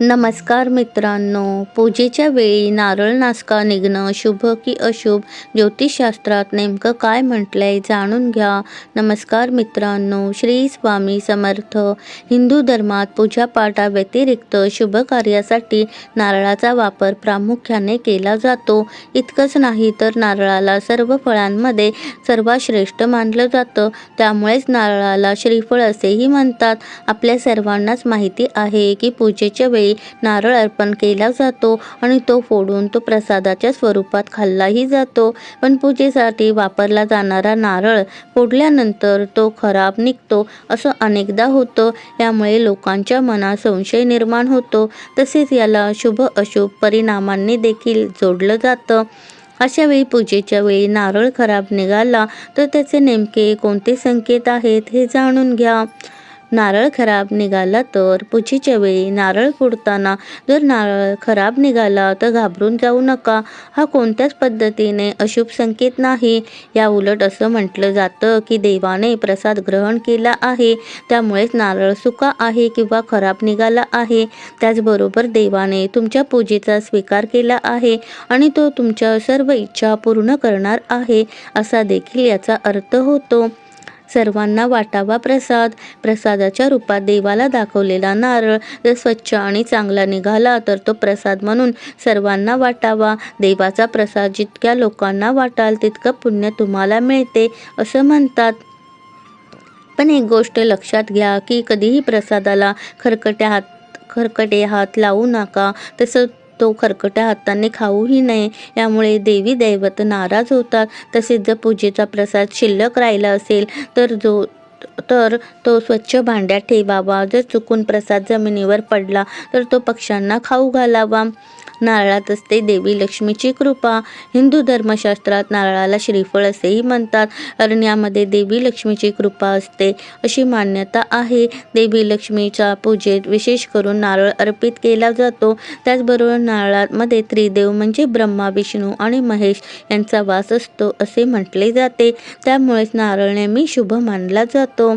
नमस्कार मित्रांनो. पूजेच्या वेळी नारळ नासका निघणं शुभ की अशुभ? ज्योतिषशास्त्रात नेमकं काय म्हटलंय जाणून घ्या. नमस्कार मित्रांनो. श्री स्वामी समर्थ. हिंदू धर्मात पूजापाठाव्यतिरिक्त शुभ कार्यासाठी नारळाचा वापर प्रामुख्याने केला जातो. इतकंच नाही तर नारळाला सर्व फळांमध्ये सर्वात श्रेष्ठ मानलं जातं. त्यामुळेच नारळाला श्रीफळ असेही म्हणतात. आपल्या सर्वांनाच माहिती आहे की पूजेच्या वेळी नारळ अर्पण केला जातो आणि तो फोडून तो प्रसादाच्या स्वरूपात खाल्लाही जातो. पण पूजेसाठी वापरला जाणारा नारळ फोडल्यानंतर तो खराब निघतो असं अनेकदा होतं. यामुळे लोकांच्या मनात संशय निर्माण होतो. तसेच याला शुभ अशुभ परिणामांनी देखील जोडलं जातं. अशा वेळी पूजेच्या वेळी नारळ खराब निघाला तर त्याचे नेमके कोणते संकेत आहेत हे जाणून घ्या. नारळ खराब निघाला तर पूजेच्या वेळी नारळ फोडताना जर नारळ खराब निघाला तर घाबरून जाऊ नका. हा कोणत्याच पद्धतीने अशुभ संकेत नाही. या उलट असं म्हटलं जातं की देवाने प्रसाद ग्रहण केला आहे. त्यामुळेच नारळ सुका आहे किंवा खराब निघाला आहे. त्याचबरोबर देवाने तुमच्या पूजेचा स्वीकार केला आहे आणि तो तुमच्या सर्व इच्छा पूर्ण करणार आहे. असा देखील याचा अर्थ होतो. सर्वांना वाटावा प्रसाद. प्रसादाच्या रूपात देवाला दाखवलेला नारळ जर स्वच्छ आणि चांगला निघाला तर तो प्रसाद म्हणून सर्वांना वाटावा. देवाचा प्रसाद जितक्या लोकांना वाटाल तितकं पुण्य तुम्हाला मिळते असं म्हणतात. पण एक गोष्ट लक्षात घ्या की कधीही प्रसादाला खरकट्या हात खरकटे हात लावू नका. तसं तो खरकट्या हाताने खाऊही नये. यामुळे देवी दैवत नाराज होतात. तसेच जर पूजेचा प्रसाद शिल्लक राहिला असेल तर जो तर तो स्वच्छ भांड्यात ठेवावा. जर चुकून प्रसाद जमिनीवर पडला तर तो पक्ष्यांना खाऊ घालावा. नारळात असते देवी लक्ष्मीची कृपा. हिंदू धर्मशास्त्रात नारळाला श्रीफळ असेही म्हणतात. कारण यामध्ये देवी लक्ष्मीची कृपा असते अशी मान्यता आहे. देवी लक्ष्मीच्या पूजेत विशेष करून नारळ अर्पित केला जातो. त्याचबरोबर नारळामध्ये त्रिदेव म्हणजे ब्रह्मा विष्णू आणि महेश यांचा वास असतो असे म्हटले जाते. त्यामुळेच नारळ नेहमी शुभ मानला जातो.